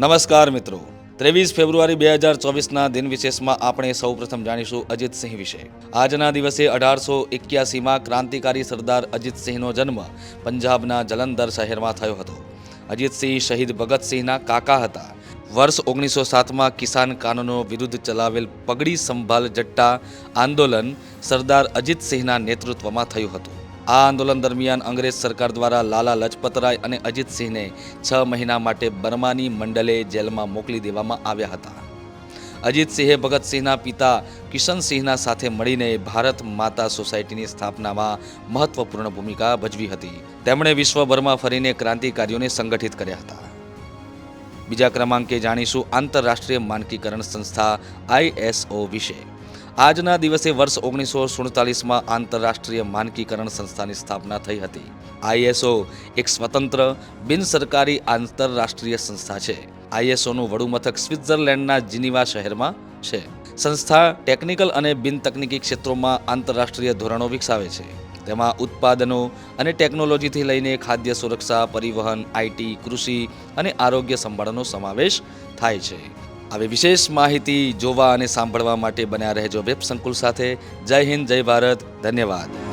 નમસ્કાર મિત્રો. ત્રેવીસ ફેબ્રુઆરી બે હજાર ચોવીસના દિન વિશેષમાં આપણે સૌ પ્રથમ જાણીશું અજીતસિંહ વિશે. આજના દિવસે અઢારસો એક્યાસીમાં ક્રાંતિકારી સરદાર અજીતસિંહનો જન્મ પંજાબના જલંધર શહેરમાં થયો હતો. અજીતસિંહ શહીદ ભગતસિંહના કાકા હતા. વર્ષ ઓગણીસો સાતમાં કિસાન કાનૂનો વિરુદ્ધ ચલાવેલ પગડી સંભાલ જટ્ટા આંદોલન સરદાર અજીતસિંહના નેતૃત્વમાં થયું હતું. આ આંદોલન દરમિયાન અંગ્રેજ સરકાર દ્વારા લાલા લજપતરાય અને અજીતસિંહને છ મહિના માટે બર્માની મંડલે જેલમાં મોકલી દેવામાં આવ્યા હતા. અજીતસિંહે ભગતસિંહના પિતા કિશનસિંહના સાથે મળીને ભારત માતા સોસાયટીની સ્થાપનામાં મહત્વપૂર્ણ ભૂમિકા ભજવી હતી. તેમણે વિશ્વભરમાં ફરીને ક્રાંતિકારીઓને સંગઠિત કર્યા હતા. બીજા ક્રમાંકે જાણીશું આંતરરાષ્ટ્રીય માનકીકરણ સંસ્થા આઈએસઓ વિશે. આજના દિવસે વર્ષ ઓગણીસો સુડતાલીસમાં આંતરરાષ્ટ્રીય માનકીકરણ સંસ્થાની સ્થાપના થઈ હતી. આઈએસઓ એક સ્વતંત્ર, બિનસરકારી આંતરરાષ્ટ્રીય સંસ્થા છે. આઈએસઓનું વડુમથક સ્વિટ્ઝરલેન્ડના જીનીવા શહેરમાં છે. સંસ્થા ટેકનિકલ અને બિન તકનીકી ક્ષેત્રોમાં આંતરરાષ્ટ્રીય ધોરણો વિકસાવે છે. તેમાં ઉત્પાદનો અને ટેકનોલોજીથી લઈને ખાદ્ય સુરક્ષા, પરિવહન, આઈટી, કૃષિ અને આરોગ્ય સંભાળનો સમાવેશ થાય છે. આવી વિશેષ માહિતી જોવા અને સાંભળવા માટે બન્યા રહેજો વેબ સંકુલ સાથે. જય હિન્દ, જય ભારત, ધન્યવાદ.